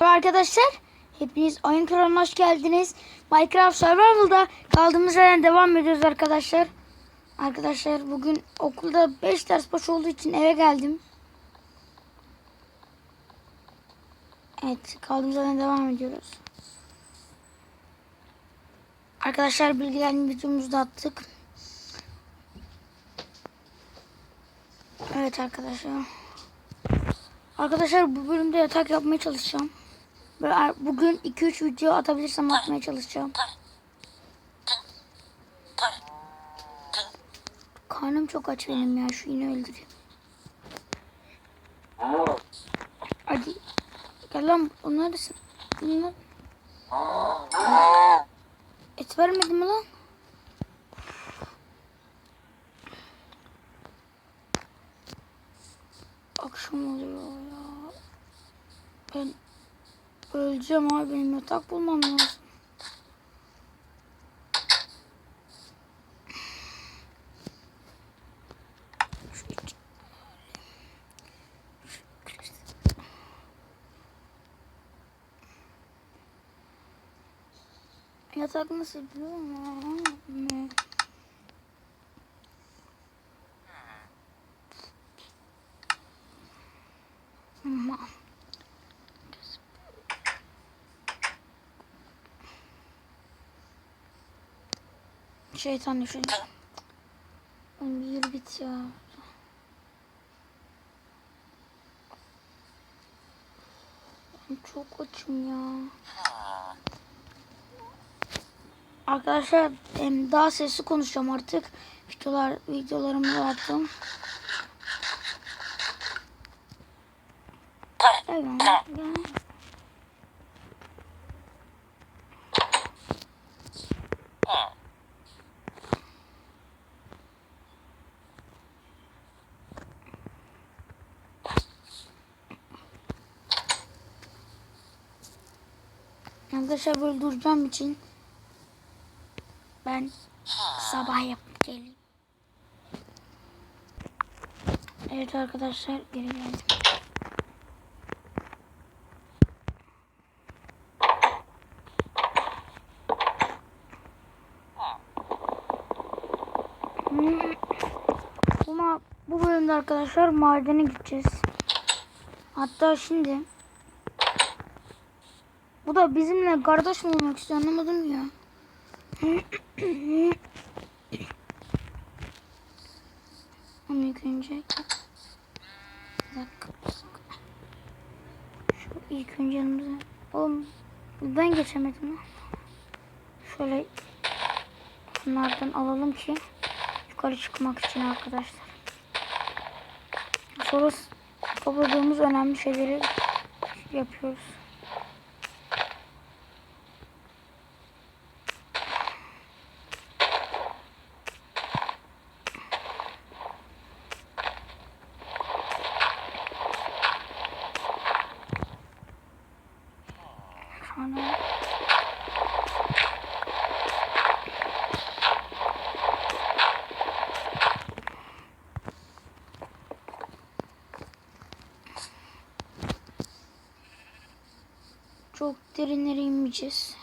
Merhaba arkadaşlar. Hepiniz oyun kanalına hoş geldiniz. Minecraft Survival'da kaldığımız yerden devam ediyoruz arkadaşlar. Arkadaşlar bugün okulda 5 ders boş olduğu için eve geldim. Evet kaldığımız yerden devam ediyoruz. Arkadaşlar bilgilerini videomuzu attık. Evet arkadaşlar. Arkadaşlar bu bölümde yatak yapmaya çalışacağım. Bugün 2-3 video atabilirsem atmaya çalışacağım. Karnım çok aç benim ya. Şu iğne öldüreyim. Hadi. Gel lan. O neredesin? Bunlar... Et vermedi mi lan? Akşam oluyor ya. Ben öleceğim abi. Benim yatak bulmam lazım. Yatak nasıl biliyor musun? Ama şeytan düşün. Oğlum yürü git ya. Ben çok açım ya. Arkadaşlar daha sesli konuşacağım artık. Videolar videolarımı attım. Evet. gel. Arkadaşlar böyle duracağım için ben sabah yapıp geleyim. Evet arkadaşlar geri geldim. Ama bu bölümde arkadaşlar madene gideceğiz. Hatta şimdi bu da bizimle kardeş mi olmak istiyor anlamadım ya. Ama ilk önce bir dakika. Şu ilk önce yanımıza. Oğlum ben geçemedim. Şöyle bunlardan alalım ki yukarı çıkmak için arkadaşlar. Sonra topladığımız önemli şeyleri yapıyoruz. Sonra çok derinlere inmeyeceğiz.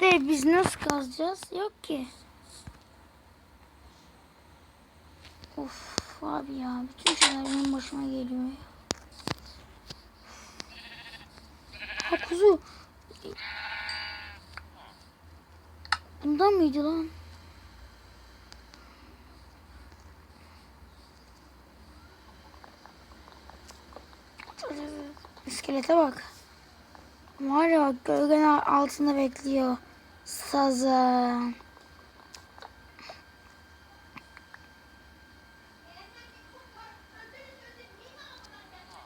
De biz nasıl kazacağız? Yok ki. Of abi ya bütün şeyler benim başıma geliyor. Ha kuzu. Bundan mıydı lan? İskelete bak. Var ya bak gölgenin altında bekliyor. Sazan.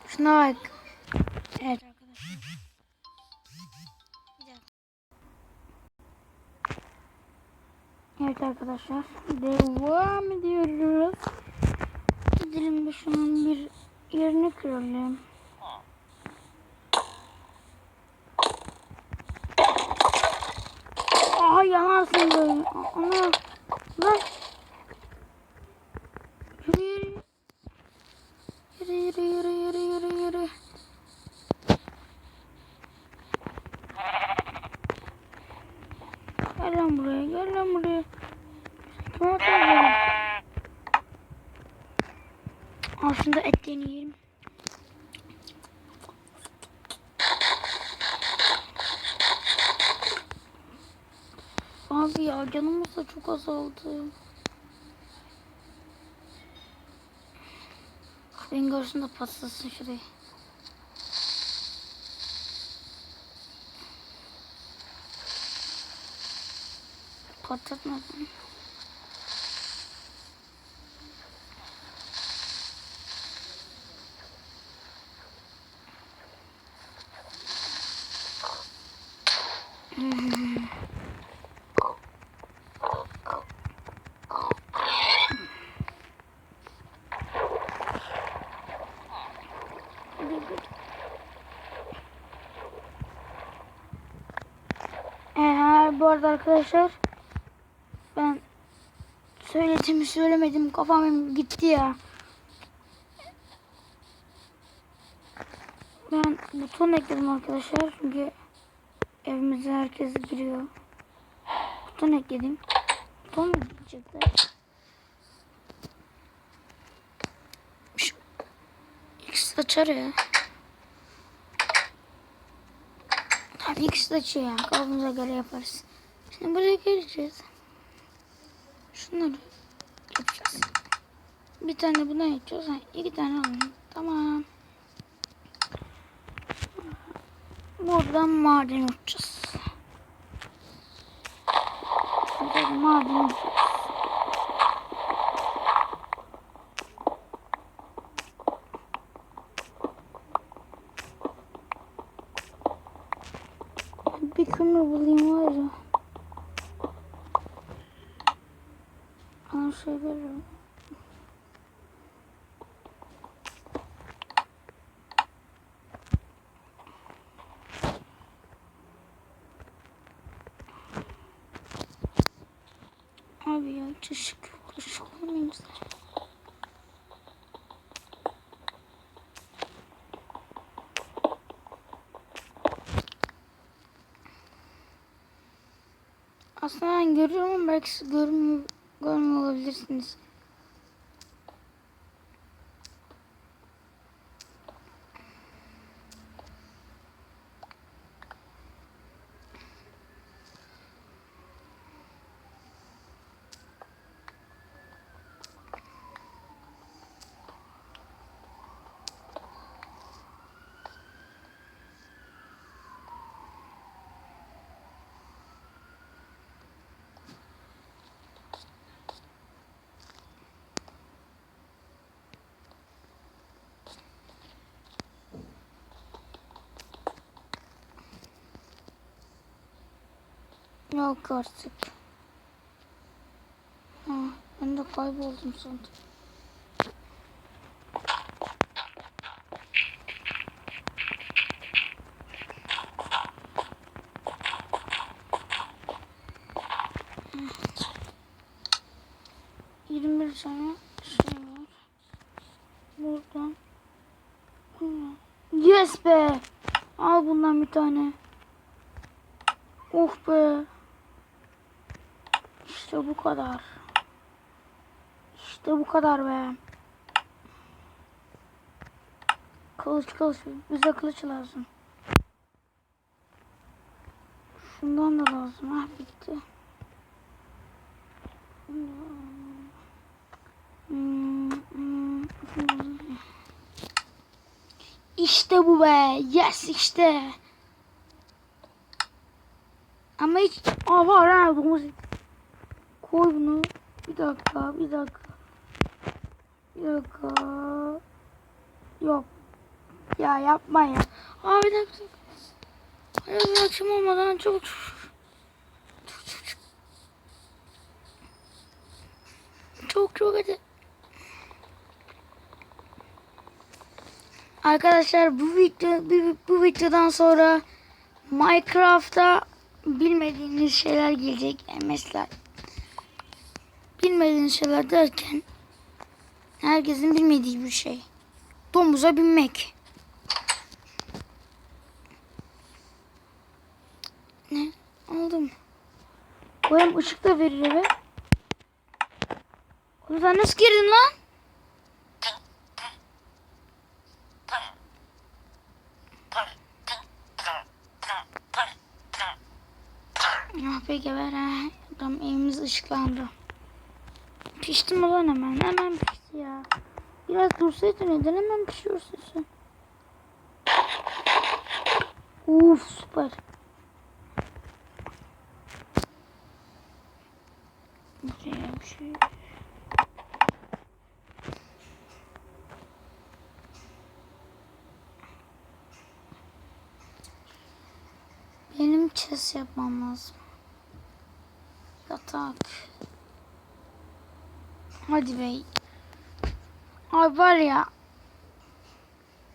Şuna bak. Evet arkadaşlar. Evet arkadaşlar. Devam ediyoruz. Gidelim de şunun bir yerini kıralım. Aa böyle. Ana. Lan. Yürü yürü. Yürü yürü yürü yürü yürü yürü. Gel lan buraya gel lan buraya. Kime atıyorum? Al şunu da etlerini yiyelim. Abi ya canımız da çok azaldı. Ben görsün de patlasın şurayı. Patlatmadım. Ee, bu arada arkadaşlar ben söyledim söylemedim kafam gitti ya. Ben buton ekledim arkadaşlar çünkü evimize herkes giriyor. Buton ekledim. Buton mu diyecekler? Şu X açar ya. Tabii de açıyor yani. Kafamıza göre yaparız. Şimdi buraya geleceğiz. Şunları yapacağız. Bir tane bundan yapacağız. Ha, iki tane alalım. Tamam. Buradan maden yapacağız. Buradan maden yapacağız. Bir kömür bulayım var ya. Her şey veririm. Abi ya hiç ışık. Aslında ben görüyorum belki siz görmüyor, görmüyor olabilirsiniz. Yok artık. Ha, ben de kayboldum sandım. Yirmi bir tane şey. Yes be. Al bundan bir tane. Oh be. Bu kadar. İşte bu kadar be. Kılıç kılıç. Bize kılıç lazım. Şundan da lazım. Ah bitti. İşte bu be. Yes işte. Ama hiç... Aa var ha domuz eti. Koy bunu. Bir dakika, bir dakika. Bir dakika. Yok. Ya yapma ya. Aa bir dakika. Hayır akşam olmadan çok... Çok çok hadi. Arkadaşlar bu video bu, bu videodan sonra Minecraft'ta bilmediğiniz şeyler gelecek. Mesela bilmediğiniz şeyler derken herkesin bilmediği bir şey. Domuza binmek. Ne? Aldım. Bu hem ışık da verir eve. Oğlum sen nasıl girdin lan? Ah be geber ha. Adam evimiz ışıklandı. Pişti mi lan hemen? Hemen pişti ya. Biraz dursaydı neden hemen pişiyorsun sen? Uf süper. Benim chess yapmam lazım. Yatak. Hadi bey. Ay var ya.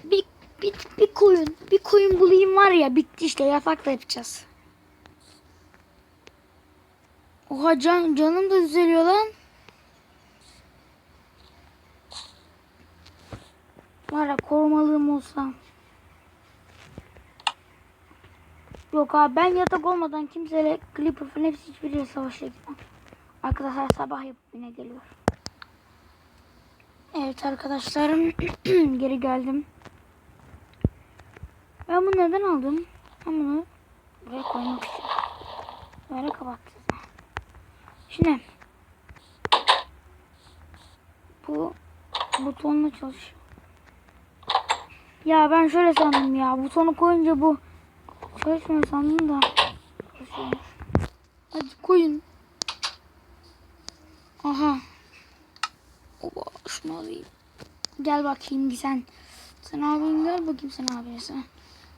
Bir, bir, bir koyun. Bir koyun bulayım var ya. Bitti işte yatakla yapacağız. Oha can, canım da düzeliyor lan. Var ya korumalığım olsa. Yok abi ben yatak olmadan kimseyle Clipper falan hepsi hiçbiriyle savaşa gitmem. Arkadaşlar sabah yapıp yine geliyor. Evet arkadaşlarım geri geldim. Ben bunu neden aldım? Ben bunu buraya koymak istiyorum. Böyle kapattım. Şimdi bu butonla çalışıyor. Ya ben şöyle sandım ya. Butonu koyunca bu çalışmıyor sandım da. Hadi koyun. Aha. Şunu alayım. Gel bakayım sen. Sen abin gel bakayım sen abine sen.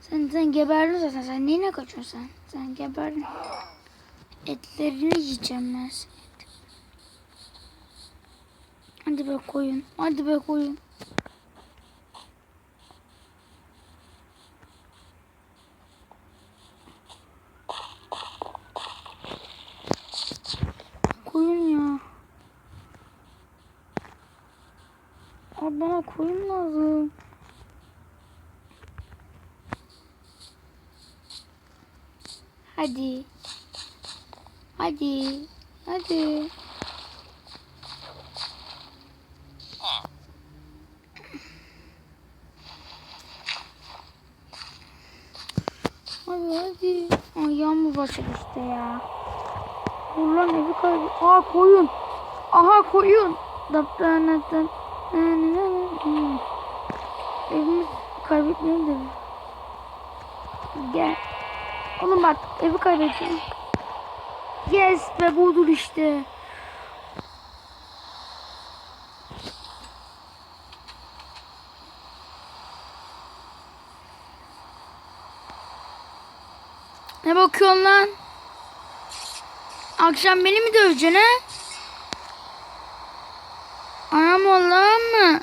Sen, sen geberdin zaten. Sen neyine kaçıyorsun sen? Sen geberdin. Etlerini yiyeceğim ben senin. Hadi be koyun. Hadi be. Koyun ya. Abi bana koyun lazım. Hadi. Hadi. Hadi. Hadi hadi. Ay yağmur başladı işte ya. Dur lan evi kaybı. Aa koyun. Aha koyun. Daptanatan. Evimiz kaybetmeyelim de. Gel. Oğlum bak evi kaybedeceğim. Yes be budur işte. Ne bakıyorsun lan? Akşam beni mi döveceksin ha? Anam Allah'ım mı?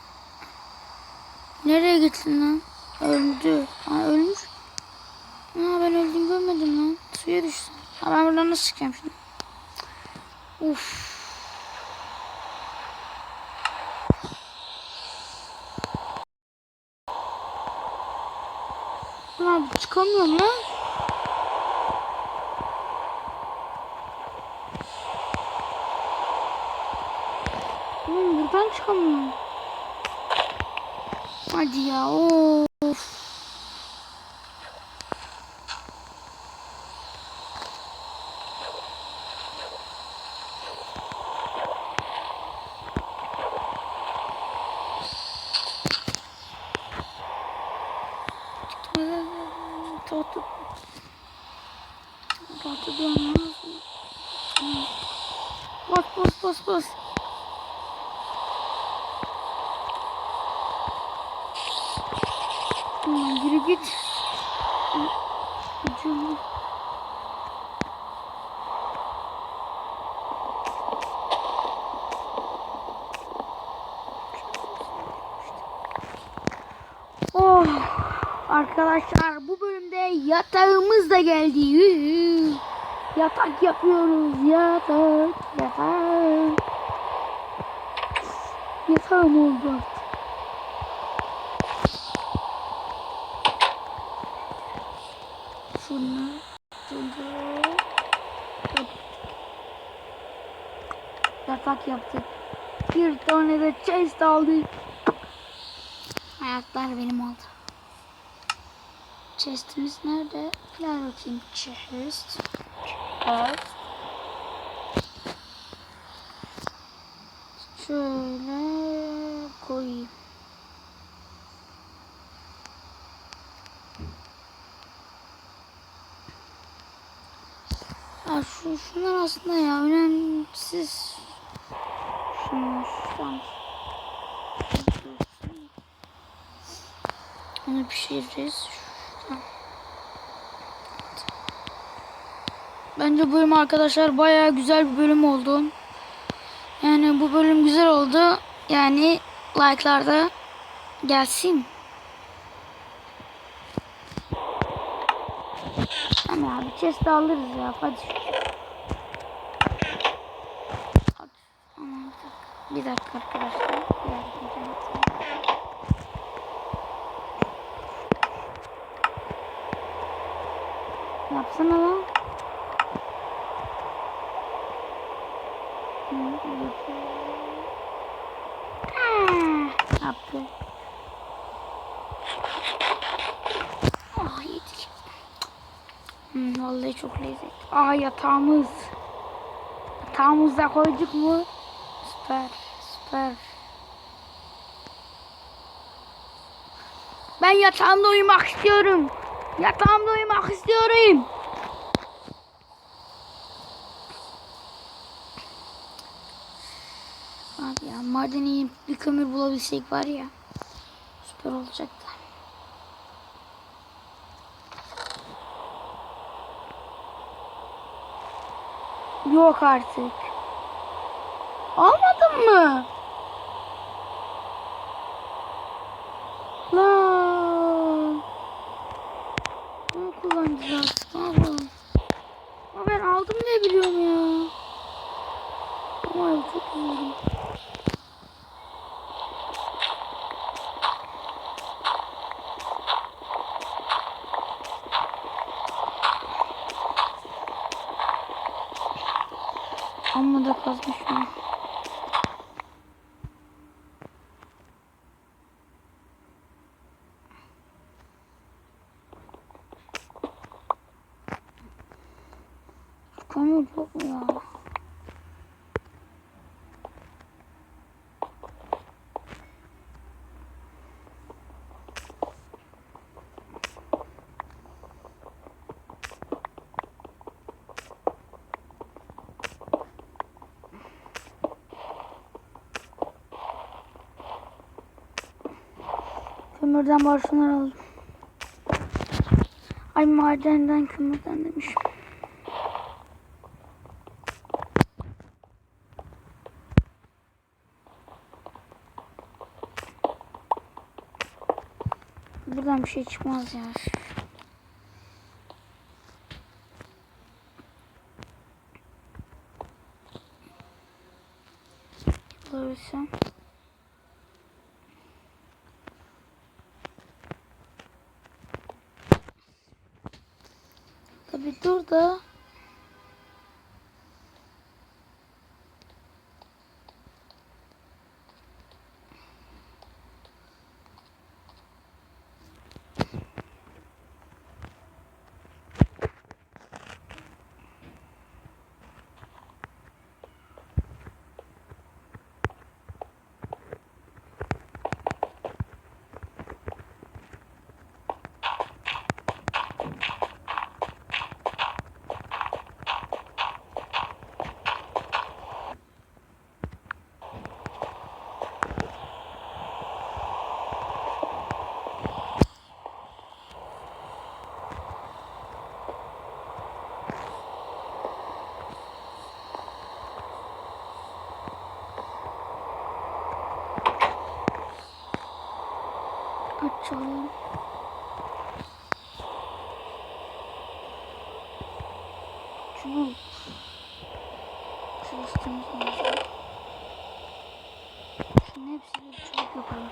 Nereye gittin lan? Öldü. Ha ölmüş. Ben öldüm görmedim lan. Suya düştüm. Ha ben buradan nasıl çıkacağım şimdi? Uf. Lan çıkamıyorum lan. Oğlum buradan çıkamıyorum. Hadi ya of. Aman yürü git. Ucunu. Oh arkadaşlar bu bölümde yatağımız da geldi. Yatak yapıyoruz. Yatak. Yatak. Yatağım oldu artık. Şunu. Şunu. Yatak yaptık. Bir tane de chest aldık. Hayatlar benim oldu. Chest'imiz nerede? Play bakayım chest. Evet. Şöyle koyayım. Ya şu, şunlar aslında ya önemsiz. Şunlar şunlar. Onu pişiririz. Şuradan. Bence bölüm arkadaşlar bayağı güzel bir bölüm oldu. Yani bu bölüm güzel oldu. Yani like'larda gelsin. Tamam abi chest alırız ya. Hadi. Bir dakika arkadaşlar. Bir dakika. Yapsana lan. Çok lezzetli. Aa yatağımız. Yatağımıza koyduk mu? Süper, süper. Ben yatağımda uyumak istiyorum. Yatağımda uyumak istiyorum. Abi ya madeni bir kömür bulabilsek var ya. Süper olacaktı. Yok artık. Almadın mı? Lan. Ne kullanacağız? Yapalım? Ama ben aldım diye biliyorum ya. Ama çok üzüldüm. Amma da kazmışım. Kömür yok mu ya? Kömürden başlar alalım. Ay madenden kömürden demişim. Buradan bir şey çıkmaz ya. Bulabilsem. Dur da. Şunu sonra. Şunun hepsini çubuk yapalım.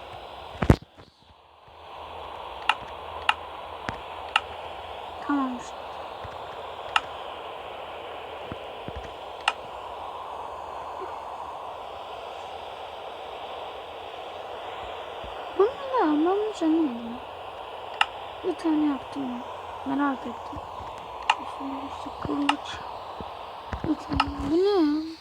Tamam işte. Bunu da almam canım. Bir tane yaptım ben. Merak ettim. Şimdi işte kılıç. Bir tane. Bu ne?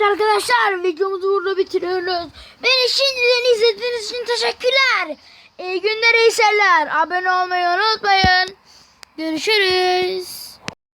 Evet arkadaşlar videomuzu burada bitiriyoruz. Beni şimdiden izlediğiniz için teşekkürler. İyi günler, iyi seyirler. Abone olmayı unutmayın. Görüşürüz.